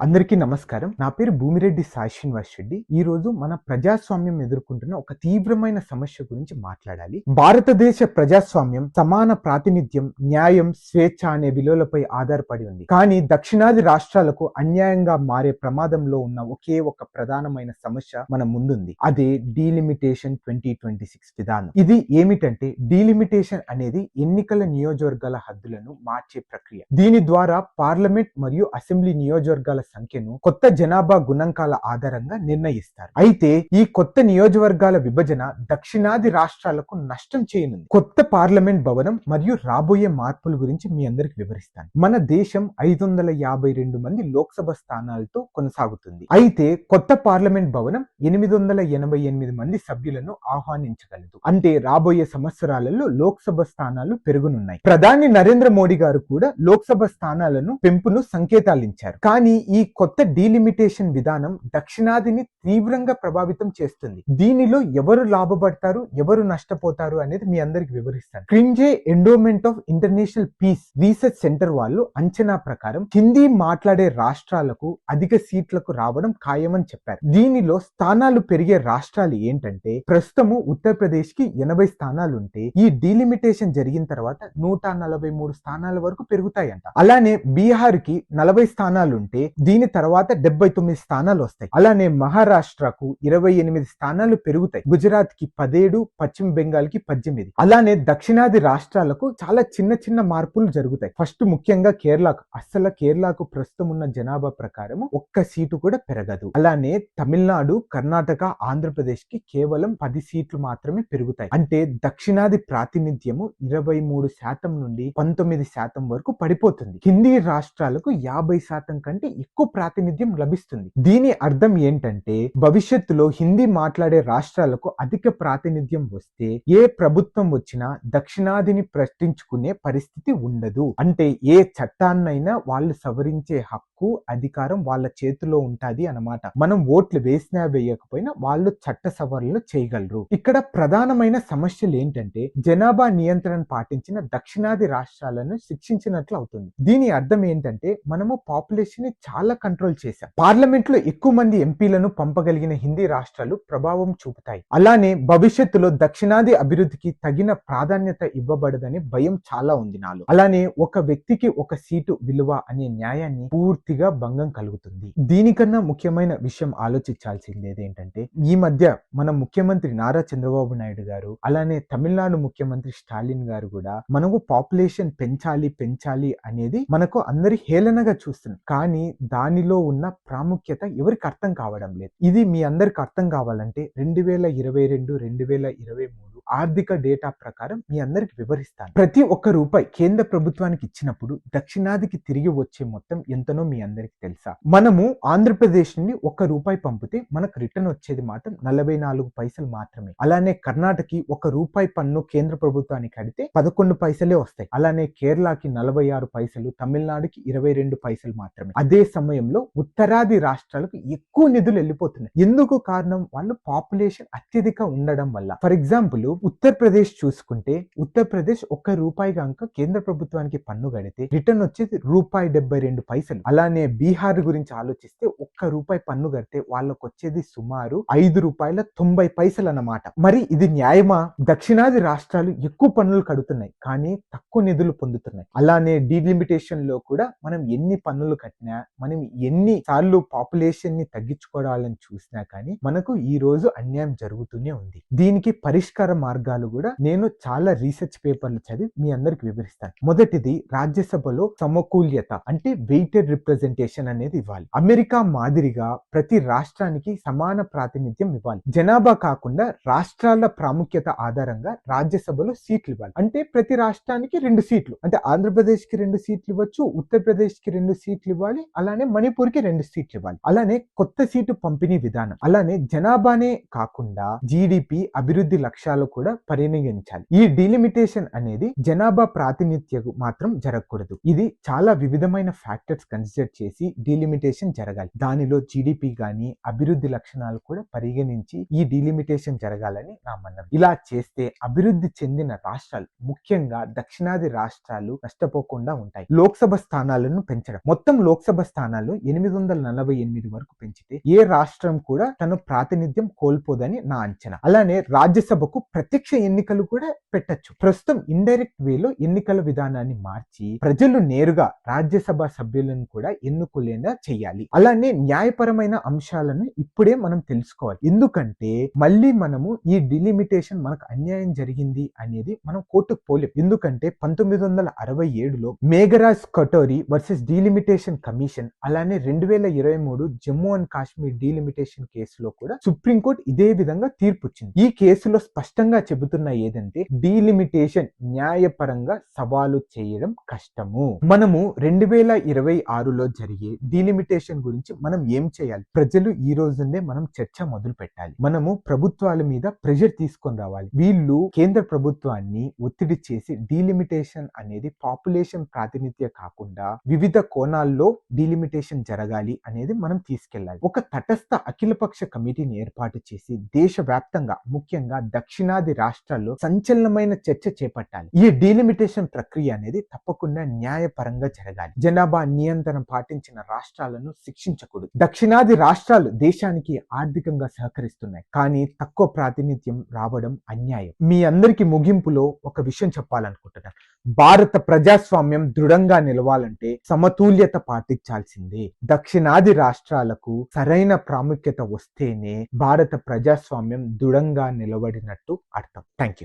అందరికీ నమస్కారం. నా పేరు భూమిరెడ్డి సాయి శ్రీనివాస్ రెడ్డి. ఈ రోజు మన ప్రజాస్వామ్యం ఎదుర్కొంటున్న ఒక తీవ్రమైన సమస్య గురించి మాట్లాడాలి. భారతదేశ ప్రజాస్వామ్యం సమాన ప్రాతినిధ్యం న్యాయం స్వేచ్ఛ అనే విలువలపై ఆధారపడి ఉంది. కానీ దక్షిణాది రాష్ట్రాలకు అన్యాయంగా మారే ప్రమాదంలో ఉన్న ఒకే ఒక ప్రధానమైన సమస్య మన ముందుంది. అదే డీలిమిటేషన్ ట్వంటీ ట్వంటీ సిక్స్ విధానం. ఇది ఏమిటంటే డీలిమిటేషన్ అనేది ఎన్నికల నియోజకవర్గాల హద్దులను మార్చే ప్రక్రియ. దీని ద్వారా పార్లమెంట్ మరియు అసెంబ్లీ నియోజకవర్గాల సంఖ్యను కొత్త జనాభా గుణాంకాల ఆధారంగా నిర్ణయిస్తారు. అయితే ఈ కొత్త నియోజకవర్గాల విభజన దక్షిణాది రాష్ట్రాలకు నష్టం చేయనుంది. కొత్త పార్లమెంట్ భవనం మరియు రాబోయే మార్పుల గురించి మీ అందరికి వివరిస్తాను. మన దేశం ఐదు వందల యాభై రెండు మంది లోక్సభ స్థానాలతో కొనసాగుతుంది. అయితే కొత్త పార్లమెంట్ భవనం ఎనిమిది వందల ఎనభై ఎనిమిది మంది సభ్యులను ఆహ్వానించగలదు. అంటే రాబోయే సంవత్సరాలలో లోక్సభ స్థానాలు పెరుగునున్నాయి. ప్రధాని నరేంద్ర మోడీ గారు కూడా లోక్సభ స్థానాలను పెంపును సంకేతాలించారు. కానీ ఈ ఈ కొత్త డీలిమిటేషన్ విధానం దక్షిణాదిని తీవ్రంగా ప్రభావితం చేస్తుంది. దీనిలో ఎవరు లాభపడతారు ఎవరు నష్టపోతారు అనేది మీ అందరికి వివరిస్తాను. Carnegie endowment of international peace research centre వాళ్ళు అంచనా ప్రకారం హిందీ మాట్లాడే రాష్ట్రాలకు అధిక సీట్లకు రావడం ఖాయమని చెప్పారు. దీనిలో స్థానాలు పెరిగే రాష్ట్రాలు ఏంటంటే ప్రస్తుతము ఉత్తరప్రదేశ్కి ఎనభై స్థానాలు ఉంటే ఈ డీలిమిటేషన్ జరిగిన తర్వాత నూట నలభై మూడు స్థానాల వరకు పెరుగుతాయంట. అలానే బీహార్కి నలభై స్థానాలు ఉంటే దీని తర్వాత డెబ్బై తొమ్మిది స్థానాలు వస్తాయి. అలానే మహారాష్ట్రకు ఇరవై ఎనిమిది స్థానాలు పెరుగుతాయి. గుజరాత్కి పదేడు పశ్చిమ బెంగాల్కి పద్దెనిమిది. అలానే దక్షిణాది రాష్ట్రాలకు చాలా చిన్న చిన్న మార్పులు జరుగుతాయి. ఫస్ట్ ముఖ్యంగా కేరళకు అస్సలు కేరళకు ప్రస్తుతం ఉన్న జనాభా ప్రకారం ఒక్క సీటు కూడా పెరగదు. అలానే తమిళనాడు కర్ణాటక ఆంధ్రప్రదేశ్కి కేవలం పది సీట్లు మాత్రమే పెరుగుతాయి. అంటే దక్షిణాది ప్రాతినిధ్యము ఇరవై మూడు శాతం నుండి పంతొమ్మిది శాతం వరకు పడిపోతుంది. హిందీ రాష్ట్రాలకు యాభై శాతం కంటే ఎక్కువ ప్రాతినిధ్యం లభిస్తుంది. దీని అర్థం ఏంటంటే భవిష్యత్తులో హిందీ మాట్లాడే రాష్ట్రాలకు అధిక ప్రాతినిధ్యం వస్తే ఏ ప్రభుత్వం వచ్చినా దక్షిణాదిని ప్రశ్నించుకునే పరిస్థితి ఉండదు. అంటే ఏ చట్టాన్నైనా వాళ్ళు సవరించే హక్కు అధికారం వాళ్ళ చేతిలో ఉంటాది అన్నమాట. మనం ఓట్లు వేసినా వేయకపోయినా వాళ్ళు చట్ట సవరణలు చేయగలరు. ఇక్కడ ప్రధానమైన సమస్యలు ఏంటంటే జనాభా నియంత్రణ పాటించిన దక్షిణాది రాష్ట్రాలను శిక్షించినట్లు అవుతుంది. దీని అర్థం ఏంటంటే మనము పాపులేషన్ని చాలా కంట్రోల్ చేశాం. పార్లమెంట్లో ఎక్కువ మంది ఎంపీలను పంపగలిగిన హిందీ రాష్ట్రాలు ప్రభావం చూపుతాయి. అలానే భవిష్యత్తులో దక్షిణాది అభివృద్ధికి తగిన ప్రాధాన్యత ఇవ్వబడదనే భయం చాలా ఉంది నాలో. అలానే ఒక వ్యక్తికి ఒక సీటు విలువ అనే న్యాయాన్ని పూర్తి పూర్తిగా భంగం కలుగుతుంది. దీనికన్నా ముఖ్యమైన విషయం ఆలోచించాల్సింది ఏంటంటే ఈ మధ్య మన ముఖ్యమంత్రి నారా చంద్రబాబు నాయుడు గారు అలానే తమిళనాడు ముఖ్యమంత్రి స్టాలిన్ గారు కూడా మనము పాపులేషన్ పెంచాలి పెంచాలి అనేది మనకు అందరి హేళనగా చూస్తున్నాం. కానీ దానిలో ఉన్న ప్రాముఖ్యత ఎవరికి అర్థం కావడం లేదు. ఇది మీ అందరికి అర్థం కావాలంటే రెండు వేల ఇరవై రెండు రెండు వేల ఇరవై మూడు ఆర్థిక డేటా ప్రకారం మీ అందరికి వివరిస్తాను. ప్రతి ఒక్క రూపాయి కేంద్ర ప్రభుత్వానికి ఇచ్చినప్పుడు దక్షిణాదికి తిరిగి వచ్చే మొత్తం ఎంతనో మీ అందరికి తెలుసా? మనము ఆంధ్రప్రదేశ్ నుండి ఒక్క రూపాయి పంపితే మనకు రిటర్న్ వచ్చేది మాత్రం నలభై నాలుగు పైసలు మాత్రమే. అలానే కర్ణాటకకి ఒక రూపాయి పన్ను కేంద్ర ప్రభుత్వానికి కడితే పదకొండు పైసలే వస్తాయి. అలానే కేరళకి నలభై ఆరు పైసలు తమిళనాడుకి ఇరవై రెండు పైసలు మాత్రమే. అదే సమయంలో ఉత్తరాది రాష్ట్రాలకు ఎక్కువ నిధులు వెళ్ళిపోతున్నాయి. ఎందుకు కారణం? వాళ్ళు పాపులేషన్ అత్యధిక ఉండడం వల్ల. ఫర్ ఎగ్జాంపుల్ ఉత్తరప్రదేశ్ చూసుకుంటే ఉత్తరప్రదేశ్ ఒక్క రూపాయి కనుక కేంద్ర ప్రభుత్వానికి పన్ను కడితే రిటర్న్ వచ్చేది రూపాయి డెబ్బై రెండు పైసలు. అలానే బీహార్ గురించి ఆలోచిస్తే ఒక్క రూపాయి పన్ను కడితే వాళ్ళకు వచ్చేది సుమారు ఐదు రూపాయల తొంభై పైసలు అన్నమాట మరి ఇది న్యాయమా? దక్షిణాది రాష్ట్రాలు ఎక్కువ పన్నులు కడుతున్నాయి కానీ తక్కువ నిధులు పొందుతున్నాయి. అలానే డీలిమిటేషన్లో కూడా మనం ఎన్ని పన్నులు కట్టినా మనం ఎన్ని సార్లు పాపులేషన్ని తగ్గించుకోవాలని చూసినా కానీ మనకు ఈ రోజు అన్యాయం జరుగుతూనే ఉంది. దీనికి పరిష్కారం మార్గాలు కూడా నేను చాలా రీసెర్చ్ పేపర్లు చదివి మీ అందరికి వివరిస్తాను. మొదటిది రాజ్యసభలో సమకూల్యత అంటే వెయిటెడ్ రిప్రజెంటేషన్ అనేది ఇవ్వాలి. అమెరికా మాదిరిగా ప్రతి రాష్ట్రానికి సమాన ప్రాతినిధ్యం ఇవ్వాలి. జనాభా కాకుండా రాష్ట్రాల ప్రాముఖ్యత ఆధారంగా రాజ్యసభలో సీట్లు ఇవ్వాలి. అంటే ప్రతి రాష్ట్రానికి రెండు సీట్లు. అంటే ఆంధ్రప్రదేశ్కి రెండు సీట్లు ఇవ్వచ్చు ఉత్తరప్రదేశ్కి రెండు సీట్లు ఇవ్వాలి అలానే మణిపూర్కి రెండు సీట్లు ఇవ్వాలి. అలానే కొత్త సీటు పంపిణీ విధానం. అలానే జనాభానే కాకుండా జీడిపి అభివృద్ధి లక్ష్యాల కూడా పరిగణించాలి ఈ డిలిమిటేషన్ అనేది జనాభా ప్రాతినిధ్యకు మాత్రం జరగకూడదు. ఇది చాలా వివిధమైన ఫ్యాక్టర్స్ కన్సిడర్ చేసి డిలిమిటేషన్ జరగాలి. దానిలో జీడిపి గాని అభివృద్ధి లక్షణాలు కూడా పరిగణించి ఈ డిలిమిటేషన్ జరగాలని నా మనం ఇలా చేస్తే అభివృద్ధి చెందిన రాష్ట్రాలు ముఖ్యంగా దక్షిణాది రాష్ట్రాలు నష్టపోకుండా ఉంటాయి. లోక్సభ స్థానాలను పెంచడం. మొత్తం లోక్సభ స్థానాలు ఎనిమిది వందల నలభై ఎనిమిది వరకు పెంచితే ఏ రాష్ట్రం కూడా తన ప్రాతినిధ్యం కోల్పోదని నా అంచనా. అలానే రాజ్యసభకు ప్రత్యక్ష ఎన్నికలు కూడా పెట్టచ్చు. ప్రస్తుతం ఇండైరెక్ట్ వేలో ఎన్నికల విధానాన్ని మార్చి ప్రజలు నేరుగా రాజ్యసభ సభ్యులను కూడా ఎన్నుకోలేనా చేయాలి. అలానే న్యాయపరమైన అంశాలను ఇప్పుడే మనం తెలుసుకోవాలి. ఎందుకంటే మళ్ళీ మనము ఈ డిలిమిటేషన్ మనకు అన్యాయం జరిగింది అనేది మనం కోర్టుకు పోలేం. ఎందుకంటే పంతొమ్మిది వందల అరవై ఏడులో Meghraj Kothari versus delimitation commission అలానే రెండు వేల ఇరవై మూడు జమ్మూ అండ్ కాశ్మీర్ డీలిమిటేషన్ కేసులో కూడా సుప్రీంకోర్టు ఇదే విధంగా తీర్పు ఈ కేసులో స్పష్టంగా చెబుతున్న ఏదంటే డీలిమిటేషన్ న్యాయపరంగా సవాలు చేయడం కష్టము. మనము రెండు వేల ఇరవై ఆరులో జరిగే డీలిమిటేషన్ గురించి మనం ఏం చేయాలి? ప్రజలు ఈ రోజునే మనం చర్చ మొదలు పెట్టాలి. మనము ప్రభుత్వాల మీద ప్రెషర్ తీసుకొని రావాలి. వీళ్ళు కేంద్ర ప్రభుత్వాన్ని ఒత్తిడి చేసి డీలిమిటేషన్ అనేది పాపులేషన్ ప్రాతినిధ్య కాకుండా వివిధ కోణాల్లో డీలిమిటేషన్ జరగాలి అనేది మనం తీసుకెళ్ళాలి. ఒక తటస్థ అఖిలపక్ష కమిటీని ఏర్పాటు చేసి దేశవ్యాప్తంగా ముఖ్యంగా దక్షిణాది రాష్ట్రాల్లో సంచలనమైన చర్చ చేపట్టాలి. ఈ డీలిమిటేషన్ ప్రక్రియ అనేది తప్పకుండా న్యాయపరంగా జరగాలి. జనాభా నియంత్రణ పాటించిన రాష్ట్రాలను శిక్షించకూడదు. దక్షిణాది రాష్ట్రాలు దేశానికి ఆర్థికంగా సహకరిస్తున్నాయి. కానీ తక్కువ ప్రాతినిధ్యం రావడం అన్యాయం. మీ అందరికీ ముగింపులో ఒక విషయం చెప్పాలనుకుంటున్నాను. భారత ప్రజాస్వామ్యం దృఢంగా నిలవాలంటే సమతుల్యత పాటించాల్సిందే. దక్షిణాది రాష్ట్రాలకు సరైన ప్రాముఖ్యత వస్తేనే భారత ప్రజాస్వామ్యం దృఢంగా నిలబడినట్టు అర్థం. Thank you